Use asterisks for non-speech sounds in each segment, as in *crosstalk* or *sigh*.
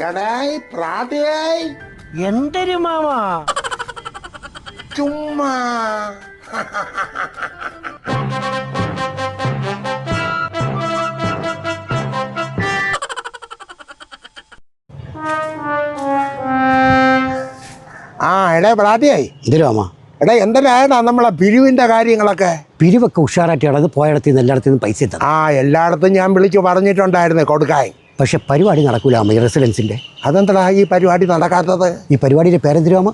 എടായി പ്രാതയായി. എന്തൊരു മാമ? ചുമ്മാ. ആ എടേ പ്രാതിയായി. എന്തൊരു മാമ? എടാ എന്തിനായടാ നമ്മളെ പിരിവിന്റെ കാര്യങ്ങളൊക്കെ? പിരിവൊക്കെ ഉഷാറായിട്ട് അത് പോയിടത്തു നിന്ന് എല്ലായിടത്തു നിന്നും പൈസ എത്തണം ആ എല്ലായിടത്തും ഞാൻ വിളിച്ചു പറഞ്ഞിട്ടുണ്ടായിരുന്നു കൊടുക്കാൻ. പക്ഷെ പരിപാടി നടക്കൂല അമ്മ ഈ റെസിഡൻസിന്റെ അതെന്താ ഈ പരിപാടി നടക്കാത്തത്? ഈ പരിപാടിയുടെ പേരെന്തിരുവാമ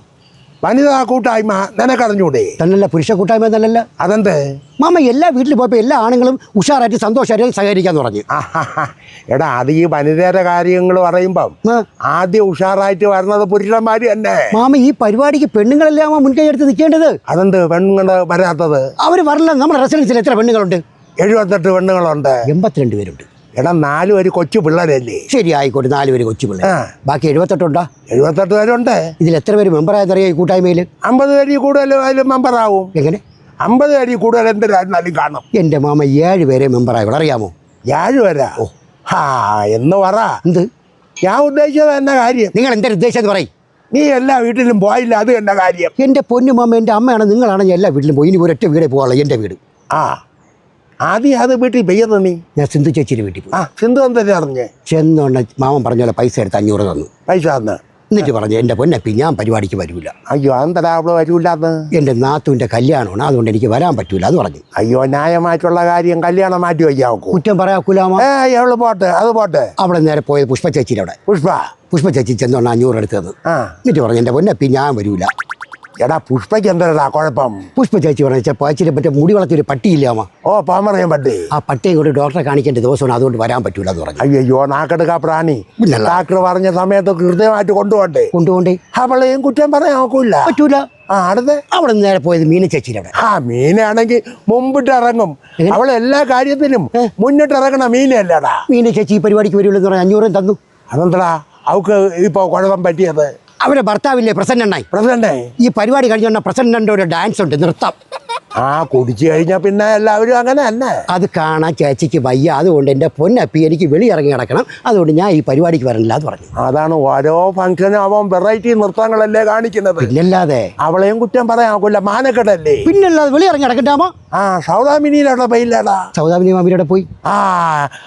വനിതാ കൂട്ടായ്മ നിനക്കറിഞ്ഞൂടെ? തന്നല്ല പുരുഷ കൂട്ടായ്മ തന്നല്ല അതെന്ത്? മാമ എല്ലാ വീട്ടിൽ പോയപ്പോൾ എല്ലാ ആണുങ്ങളും ഉഷാറായിട്ട് സന്തോഷമായിട്ട് സഹകരിക്കാന്ന് പറഞ്ഞു. എടാ അത് ഈ വനിതയുടെ കാര്യങ്ങൾ പറയുമ്പം ആദ്യം ഉഷാറായിട്ട് വരുന്നത് പുരുഷന്മാര് തന്നെ. മാമ ഈ പരിപാടിക്ക് പെണ്ണുങ്ങളെല്ലാം മുൻകൈ എടുത്ത് നിൽക്കേണ്ടത്? അതെന്ത് പെണ്ണുങ്ങൾ വരാത്തത്? അവർ വരില്ല നമ്മുടെ റെസിഡൻസിൽ എത്ര പെണ്ണുങ്ങളുണ്ട്? എഴുപത്തെട്ട് പെണ്ണുങ്ങളുണ്ട്. എൺപത്തിരണ്ട് പേരുണ്ട്. എടാ നാല് പേര് കൊച്ചു പിള്ളേരല്ലേ? ശരി ആയിക്കോട്ടെ നാല് പേര് കൊച്ചു പിള്ളേർ ബാക്കി എഴുപത്തെട്ടുണ്ടോ? എഴുപത്തെട്ട് പേരുണ്ട്. ഇതിൽ എത്ര പേര് മെമ്പറായതറിയാം ഈ കൂട്ടായ്മയിൽ? അമ്പത് പേര് കൂടുതൽ അതിൽ മെമ്പറാവും എങ്ങനെ? അമ്പത് പേര് കൂടുതൽ എന്തിനായിരുന്നാലും കാണും? എന്റെ മാമ ഏഴ് പേരെ മെമ്പറായുള്ളൂ അറിയാമോ? ഏഴ് പേരാ? ഓ. ഹാ എന്ന് പറ. എന്ത്? ഞാൻ ഉദ്ദേശിച്ചത് എന്ന കാര്യം? നിങ്ങൾ എന്തൊരു ഉദ്ദേശം എന്ന് പറയും. നീ എല്ലാ വീട്ടിലും പോയില്ല അത് എന്ന കാര്യം? എന്റെ പൊന്നു മാമ എന്റെ അമ്മയാണ് നിങ്ങളാണ് ഞാൻ എല്ലാ വീട്ടിലും പോയി. ഇനി ഒരൊറ്റ വീടേ പോകാനുള്ളൂ എന്റെ വീട്. ആ. ആദ്യം അത് വീട്ടിൽ പെയ്യുന്ന നീ ഞാൻ സിന്ധു ചേച്ചിയുടെ വീട്ടിൽ പോയി. ആ സിന്ധു എന്തിനാ അറിഞ്ഞേ? ചെന്നോണ്ട് മാമൻ പറഞ്ഞ പോലെ പൈസ എടുത്ത് അഞ്ഞൂറ് തന്നു. പൈസ തന്ന്? എന്നിട്ട് പറഞ്ഞു എന്റെ പൊന്നപ്പി ഞാൻ പരിപാടിക്ക് വരൂല. അയ്യോ അന്തരാ അവൾ വരൂലെന്ന്? എന്റെ നാത്തുവിന്റെ കല്യാണമാണ് അതുകൊണ്ട് എനിക്ക് വരാൻ പറ്റൂല അത് പറഞ്ഞു. അയ്യോ ന്യായമായിട്ടുള്ള കാര്യം കല്യാണം മാറ്റി വയ്ക്കാൻ കുറ്റം പറയാക്കൂലാമ ഏ പോട്ടെ അത് പോട്ടെ. അവിടെ നേരെ പോയത് പുഷ്പ ചേച്ചിയുടെ അവിടെ. പുഷ്പ? പുഷ്പ ചേച്ചി ചെന്നോണ്ട് അഞ്ഞൂറ് എടുത്തത്. ആ. എന്നിട്ട് പറഞ്ഞു എന്റെ പൊന്നപ്പി ഞാൻ വരൂല. എടാ പുഷ്പയ്ക്ക് എന്താ കുഴപ്പം? പുഷ്പ ചേച്ചി പറഞ്ഞു ചേച്ചി മറ്റേ മുടി വളർത്തിയൊരു പട്ടിയില്ലാമ ഓ പാമറിയാൻ പട്ടി. ആ പട്ടിയെ കൂടി ഡോക്ടറെ കാണിക്കേണ്ട ദിവസമാണ് അതുകൊണ്ട് വരാൻ പറ്റൂല എന്ന് പറഞ്ഞു. അയ്യോ നാക്കെടുക്കാ പ്രാണി. ഡാക്ടർ പറഞ്ഞ സമയത്ത് കൃത്യമായിട്ട് കൊണ്ടുപോണ്ടേ കൊണ്ടുപോണ്ടേ അവളെയും കുറ്റം പറയാൻ നോക്കൂല പറ്റൂല. ആ അടുത്ത് അവിടെ നേരെ പോയത് മീന ചേച്ചിയുടെ അവിടെ. ആ മീനാണെങ്കിൽ മുമ്പിട്ട് ഇറങ്ങും. അവളെ എല്ലാ കാര്യത്തിനും മുന്നിട്ട് ഇറങ്ങണ മീനല്ലടാ മീന ചേച്ചി ഈ പരിപാടിക്ക് വരുള്ളൂ എന്ന് പറഞ്ഞാൽ അഞ്ഞൂറും തന്നു. അതെന്താ അവക്ക് ഇപ്പൊ കുഴപ്പം പറ്റിയത്? അവരെ ഭർത്താവില്ലേ പ്രസന്നണ്ണായി. എണ്ണായി ഈ പരിപാടി കഴിഞ്ഞ പ്രസന്നണ്ണന്റെ ഒരു ഡാൻസ് ഉണ്ട് നൃത്തം. ആ കുടിച്ചു കഴിഞ്ഞാൽ പിന്നെ എല്ലാവരും അങ്ങനെ അല്ല അത് കാണാൻ ചേച്ചിക്ക് വയ്യ. അതുകൊണ്ട് എന്റെ പൊന്നപ്പി എനിക്ക് വെളി ഇറങ്ങി കിടക്കണം അതുകൊണ്ട് ഞാൻ ഈ പരിപാടിക്ക് വരണില്ല എന്ന് പറഞ്ഞു. അതാണ് ഓരോ ഫംഗ്ഷനും അവൻ വെറൈറ്റി നൃത്തങ്ങളല്ലേ കാണിക്കുന്നത്. പിന്നല്ലാതെ അവളെയും കുറ്റം പറയാൻ മാനക്കടല്ലേ മാനക്കെടല്ലേ? വെളി ഇറങ്ങി കിടക്കണ്ടാമോ ആ സൗദാമിനിയിലവിടെ പയില്ലടാ. സൗദാമിനി മാമിയുടെ പോയി. ആ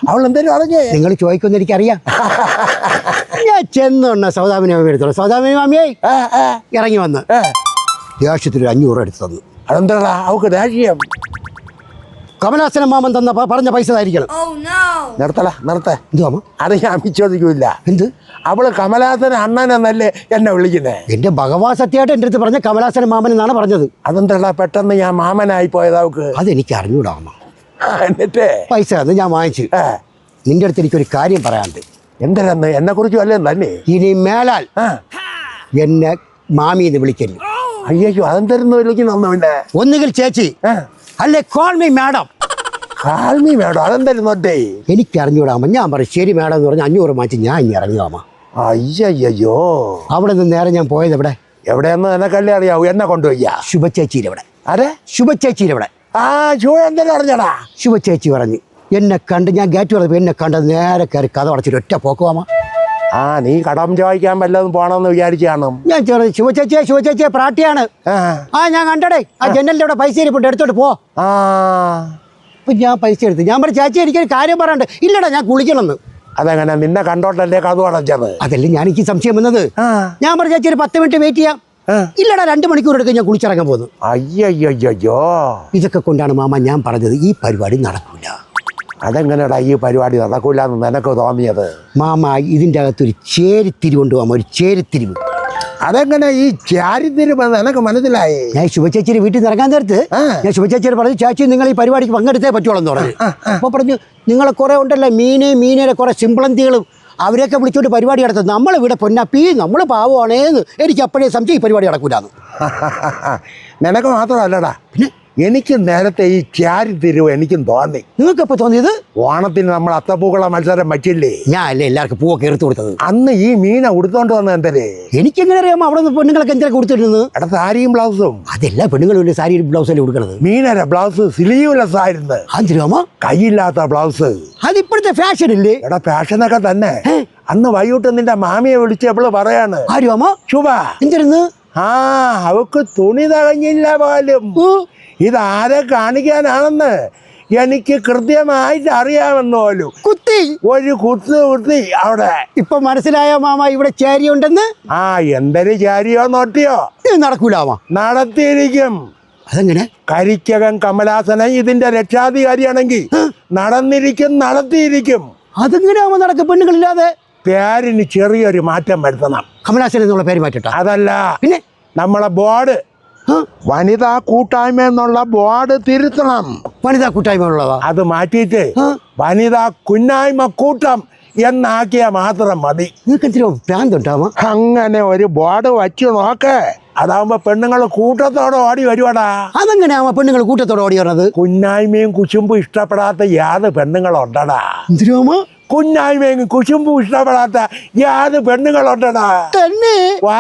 അവൾ എന്തേലും അറിഞ്ഞേ? നിങ്ങൾ ചോദിക്കുമെന്ന് എനിക്കറിയാം. *laughs* ചെന്നോണ്ണ സൗദാമിനി മാമി എടുത്തോളൂ. സൗദാമിനി മാമിയെ ഇറങ്ങി വന്ന്. ദേഷ്യത്തിന് ദേഷ്യത്തിൽ ഒരു അഞ്ഞൂറ് എടുത്ത് തന്നു. അതെന്താ അവക്ക് ദേഷ്യം. കമലാസന മാമൻ തന്ന പറഞ്ഞ പൈസ ആയിരിക്കണം Oh no! നിർത്തല നിർത്തേ. എന്തു മാമ? അത് ഞാൻ വിശ്വസിക്കൂല എന്ത്? അവൾ കമലാസൻ അണ്ണൻ എന്നല്ലേ എന്നെ വിളിക്കുന്നേ? എന്റെ ഭഗവാ സത്യമായിട്ട് എന്റെ അടുത്ത് പറഞ്ഞ കമലാസന മാമൻ എന്നാണ് പറഞ്ഞത്. അതെന്താ പെട്ടെന്ന് ഞാൻ മാമനായി പോയത് അവക്ക്? അതെനിക്ക് അറിഞ്ഞൂടാ എന്നിട്ട്? പൈസ അത് ഞാൻ വാങ്ങിച്ചു. നിന്റെ അടുത്ത് എനിക്കൊരു കാര്യം പറയാനുണ്ട്. എന്തിനെന്ന് എന്നെ കുറിച്ച് അല്ലേ തന്നെ ഇനി മേലാൽ എന്നെ മാമി എന്ന് വിളിക്കരുത്. അയ്യോ അതെന്തരുന്ന് വിളിക്കുന്നു പിന്നെ ഒന്നുകിൽ ചേച്ചി അല്ലേ call me madam call me me അതെന്തായിരുന്നു ഒറ്റേ എനിക്ക് അറിഞ്ഞൂടാമ ഞാൻ പറയും ശരി മാഡം എന്ന് പറഞ്ഞ് അഞ്ഞൂറ് മാറ്റി ഞാൻ ഇനി ഇറങ്ങുവാമ അയ്യോ അവിടെ നിന്ന് നേരെ ഞാൻ പോയത് എവിടെ? എവിടെയെന്ന് എനക്കല്ലേ അറിയാവൂ. എന്നെ കൊണ്ടുപോയ്യാ ശുഭ ചേച്ചിയിലെവിടെ അതെ ശുഭ ചേച്ചിയിലെവിടെ ആ ചൂ എന്തെങ്കിലും അറിഞ്ഞടാ. ശുഭ ചേച്ചി പറഞ്ഞു. എന്നെ കണ്ട് ഞാൻ ഗേറ്റ് വളർത്തി എന്നെ കണ്ട് നേരെ കയറി കഥ അടച്ചിട്ട് ഒറ്റ പോക്കുവാമ ആ നീ കടം ചോദിക്കാൻ വല്ലതും പോണെന്ന് വിചാരിച്ചാണ്? ഞാൻ ചെറുത് ശുഭ ചേച്ചിയെ ശുഭ ചേച്ചിയെ പ്രാട്ടിയാണ്. ആ. ഞാൻ കണ്ടടേ ആ ജനലിന്റെ അവിടെ പൈസ ഇരിപ്പുണ്ട് എടുത്തോട്ട് പോ. ആ. അപ്പം ഞാൻ പൈസ എടുത്ത് ഞാൻ പറഞ്ഞു ചേച്ചി എനിക്കൊരു കാര്യം പറയണ്ട് ഇല്ലടാ ഞാൻ കുളിക്കണമെന്ന്. അതെങ്ങനെ നിന്നെ കണ്ടോട്ടല്ലേ കഥ അടച്ചത് അതല്ലേ ഞാൻ എനിക്ക് സംശയം വന്നത്. ഞാൻ പറഞ്ഞു ചേച്ചി ഒരു പത്ത് മിനിറ്റ് വെയിറ്റ് ചെയ്യാം. ഇല്ലടാ രണ്ട് മണിക്കൂർ എടുക്കും ഞാൻ കുളിച്ചിറങ്ങാൻ പോകുന്നു അയ്യോ ഇതൊക്കെ കൊണ്ടാണ് മാമ ഞാൻ പറഞ്ഞത് ഈ പരിപാടി നടക്കില്ല അതെങ്ങനെടാ ഈ പരിപാടി നടക്കൂലെന്ന് നിനക്ക് തോന്നിയത്? മാമ ഇതിന്റെ അകത്തൊരു ചേരിത്തിരി കൊണ്ടുപോകാം ഒരു ചേരിത്തിരിവ് അതെങ്ങനെ ഈ ചാരിത്തിരിവ് നിനക്ക് മനസ്സിലായി? ഞാൻ ശുഭചേച്ചിയുടെ വീട്ടിൽ നിന്ന് ഇറങ്ങാൻ നേരത്ത് ഞാൻ ശുഭചേച്ചിയോട് പറഞ്ഞു ചേച്ചി നിങ്ങൾ ഈ പരിപാടിക്ക് പങ്കെടുത്തേ പറ്റുള്ളൂ എന്ന് പറഞ്ഞു. അപ്പോൾ പറഞ്ഞു നിങ്ങളെ കുറേ ഉണ്ടല്ലോ മീനെ മീനേനെ കുറേ സിംപ്ലന്തികളും അവരെയൊക്കെ വിളിച്ചോണ്ട് പരിപാടി നടത്തും. നമ്മൾ ഇവിടെ പൊന്നപ്പി നമ്മൾ പാവമാണേന്ന് എനിക്ക് അപ്പോഴേ സംശയം ഈ പരിപാടി നടക്കൂലെന്ന്. *laughs* നിനക്ക് മാത്രമല്ലടാ. പിന്നെ? എനിക്ക് നേരത്തെ ഈ ചാരിത്തിരിവ് എനിക്കും തോന്നി. നിങ്ങൾക്ക് എപ്പോ തോന്നിയത്? ഓണത്തിന് നമ്മൾ അത്തപ്പൂക്കള മത്സരം വച്ചില്ലേ? ഞാൻ അല്ലേ എല്ലാവർക്കും പൂവൊക്കെ എടുത്തു കൊടുത്തത്? അന്ന് ഈ മീന ഉടുത്തോണ്ട് വന്ന എനിക്ക് എങ്ങനെ അറിയാമോ അവിടെ നിന്ന് പെണ്ണുങ്ങളൊക്കെ എന്തിനാ കൊടുത്തിരുന്നത്? എടാ സാരിയും ബ്ലൗസും. അതെല്ലാ പെണ്ണുങ്ങളും സാരിയും സാരി ബ്ലൗസല്ലേ കൊടുക്കണത് മീനര ബ്ലൗസ് സിലീവ്ലെസ് ആയിരുന്നു. അഞ്ചിരുമോ കൈയില്ലാത്ത ബ്ലൗസ്. അത് ഇപ്പോഴത്തെ ഫാഷൻ ഇല്ലേ? എടാ ഫാഷനൊക്കെ തന്നെ. അന്ന് വൈകിട്ട് നിന്റെ മാമിയെ വിളിച്ചപ്പോൾ പറയാണ്? ആരുമോ ശുഭ. എന്തിരുന്ന്? ആ അവക്ക് തുണി തകഞ്ഞില്ല പോലും. ഇതാരെ കാണിക്കാനാണെന്ന് എനിക്ക് കൃത്യമായിട്ട് അറിയാമെന്ന് പോലും കുത്തി. ഒരു കുത്ത് കുത്തി അവിടെ. ഇപ്പൊ മനസ്സിലായോ മാമ ഇവിടെ ചാരി ഉണ്ടെന്ന് ആ എന്തൊരു ചാരിയോ നോട്ടിയോ? ഇത് നടക്കൂല മാമ. നടത്തിയിരിക്കും. അതെങ്ങനെ? കരിക്കകൻ കമലാസനൻ ഇതിന്റെ രക്ഷാധികാരിയാണെങ്കിൽ നടന്നിരിക്കും നടത്തിയിരിക്കും. അതെങ്ങനെയാവുമ്പോ നടക്ക നടക്കും? പെണ്ണുങ്ങളില്ലാതെ പേരിന് ചെറിയൊരു മാറ്റം വരുത്തണം. കമലാസൻ എന്നുള്ള പേര് മാറ്റിട്ട അതല്ല. പിന്നെ? നമ്മളെ ബോർഡ്. വനിതാ കൂട്ടായ്മ എന്നുള്ള ബോർഡ് തിരുത്തണം. വനിതാ കൂട്ടായ്മ ഉള്ളതാ? അത് മാറ്റിയിട്ട് വനിതാ കുന്നായ്മ കൂട്ടം എന്നാക്കിയ മാത്രം മതി. അങ്ങനെ ഒരു ബോർഡ് വച്ചു നോക്കേ. അതാവുമ്പോ പെണ്ണുങ്ങൾ കൂട്ടത്തോടെ ഓടി വരുവാടാ. അതെങ്ങനെ മാമ പെണ്ണുങ്ങൾ കൂട്ടത്തോടെ ഓടി വരണത്? കുന്നായ്മയും കുശുമ്പും ഇഷ്ടപ്പെടാത്ത യാത് പെണ്ണുങ്ങളുണ്ടടാ. എന്തിനാമ കുന്നായ്മയും കുശുമ്പും ഇഷ്ടപ്പെടാത്ത യാത് പെണ്ണുങ്ങളുണ്ടടാ. തന്നെ? വാ.